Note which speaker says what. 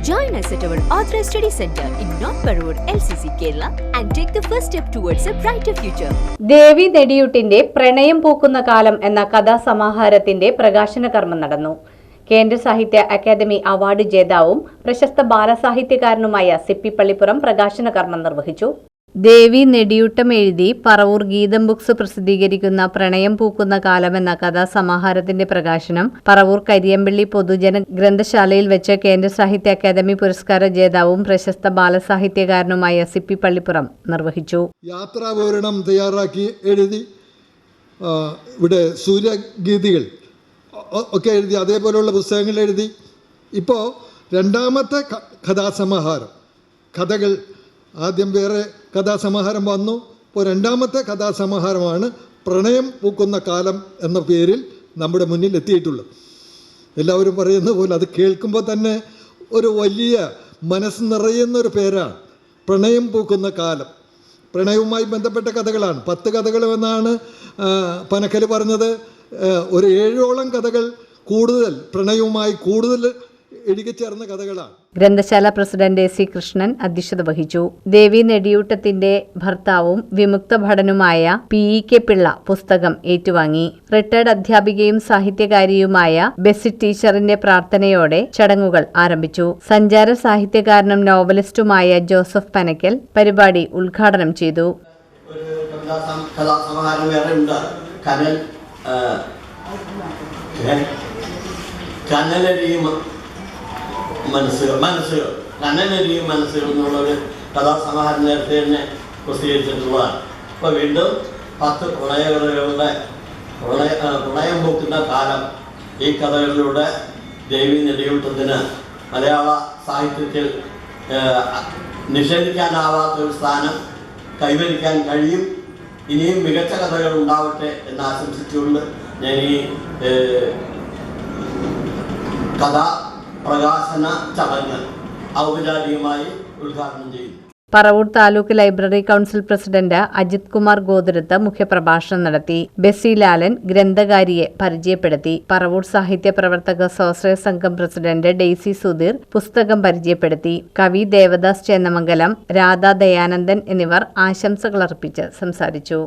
Speaker 1: Join us at our Authorized Study Center in North Parur, LCC, Kerala, and take the first step towards a brighter future.
Speaker 2: ദേവി നെടിയൂട്ടിന്റെ പ്രണയം പൂക്കുന്ന കാലം എന്ന കഥാസമാഹാരത്തിന്റെ പ്രകാശന കർമ്മം നടന്നു കേന്ദ്ര സാഹിത്യ അക്കാദമി അവാർഡ് ജേതാവും പ്രശസ്ത ബാലസാഹിത്യകാരനുമായ സിപ്പി പള്ളിപ്പുറം പ്രകാശന കർമ്മം നിർവഹിച്ചു ദേവി നെടിയൂട്ടം എഴുതി പറവൂർ ഗീതം ബുക്സ് പ്രസിദ്ധീകരിക്കുന്ന പ്രണയം പൂക്കുന്ന കാലം എന്ന കഥാസമാഹാരത്തിന്റെ പ്രകാശനം പറവൂർ കരിയമ്പള്ളി പൊതുജന ഗ്രന്ഥശാലയിൽ വെച്ച് കേന്ദ്ര സാഹിത്യ അക്കാദമി പുരസ്കാര ജേതാവും പ്രശസ്ത ബാലസാഹിത്യകാരനുമായ സിപ്പി പള്ളിപ്പുറം നിർവഹിച്ചു.
Speaker 3: യാത്രാവിവരണം തയ്യാറാക്കി എഴുതി ഇവിടെ സൂര്യഗീതികൾ ഒക്കെ എഴുതി അതേപോലെയുള്ള പുസ്തകങ്ങൾ എഴുതി. ഇപ്പോൾ രണ്ടാമത്തെ കഥാസമാഹാരം കഥകൾ ആദ്യം വേറെ കഥാസമാഹാരം വന്നു. ഇപ്പോൾ രണ്ടാമത്തെ കഥാസമാഹാരമാണ് പ്രണയം പൂക്കുന്ന കാലം എന്ന പേരിൽ നമ്മുടെ മുന്നിൽ എത്തിയിട്ടുള്ളത്. എല്ലാവരും പറയുന്ന പോലെ അത് കേൾക്കുമ്പോൾ തന്നെ ഒരു വലിയ മനസ്സ് നിറയുന്ന ഒരു പേരാണ് പ്രണയം പൂക്കുന്ന കാലം. പ്രണയവുമായി ബന്ധപ്പെട്ട കഥകളാണ്. പത്ത് കഥകളുമെന്നാണ് പനക്കൽ പറഞ്ഞത്. ഒരു ഏഴോളം കഥകൾ കൂടുതൽ പ്രണയവുമായി കൂടുതൽ ഇഴുകിച്ചേർന്ന കഥകളാണ്.
Speaker 2: ഗ്രന്ഥശാല പ്രസിഡന്റ് എ സി കൃഷ്ണൻ അധ്യക്ഷത വഹിച്ചു. ദേവി നെടിയൂട്ടത്തിന്റെ ഭർത്താവും വിമുക്ത ഭടനുമായ പി ഇ കെ പിള്ള പുസ്തകം ഏറ്റുവാങ്ങി. റിട്ടയർഡ് അധ്യാപികയും സാഹിത്യകാരിയുമായ ബെസി ടീച്ചറിന്റെ പ്രാർത്ഥനയോടെ ചടങ്ങുകൾ ആരംഭിച്ചു. സഞ്ചാര സാഹിത്യകാരനും നോവലിസ്റ്റുമായ ജോസഫ് പനക്കൽ പരിപാടി ഉദ്ഘാടനം ചെയ്തു?
Speaker 4: കനലരിയും മനസ്സുകൾ മനസ്സുകൾ കണ്ണനരിയും മനസ്സുകൾ എന്നുള്ളൊരു കഥാസമാഹാരം നേരത്തെ തന്നെ പ്രസിദ്ധീകരിച്ചിട്ടുള്ളതാണ്. അപ്പോൾ വീണ്ടും പത്ത് പ്രളയകളുടെ പ്രളയ പ്രളയം പോക്കുന്ന കാലം ഈ കഥകളിലൂടെ ദേവി നെടിയൂട്ടത്തിന് മലയാള സാഹിത്യത്തിൽ നിഷേധിക്കാനാവാത്ത ഒരു സ്ഥാനം കൈവരിക്കാൻ കഴിയും. ഇനിയും മികച്ച കഥകൾ ഉണ്ടാവട്ടെ എന്ന് ആശംസിച്ചുകൊണ്ട് ഞാൻ ഈ കഥാ പ്രകാശന ചടങ്ങ് ഔപചാരികമായി ഉദ്ഘാടനം ചെയ്യും.
Speaker 2: Paravur taluk library council president Ajith Kumar Gothirath മുഖ്യപ്രഭാഷണം നടത്തി. ബെസി ലാലൻ ഗ്രന്ഥകാരിയെ പരിചയപ്പെടുത്തി. പറവൂർ സാഹിത്യ പ്രവർത്തക സ്വാശ്രയ സംഘം പ്രസിഡന്റ് ഡെയ്സി സുധീർ പുസ്തകം പരിചയപ്പെടുത്തി. കവി ദേവദാസ് ചേന്നമംഗലം രാധാ ദയാനന്ദൻ എന്നിവർ ആശംസകൾ അർപ്പിച്ച് സംസാരിച്ചു.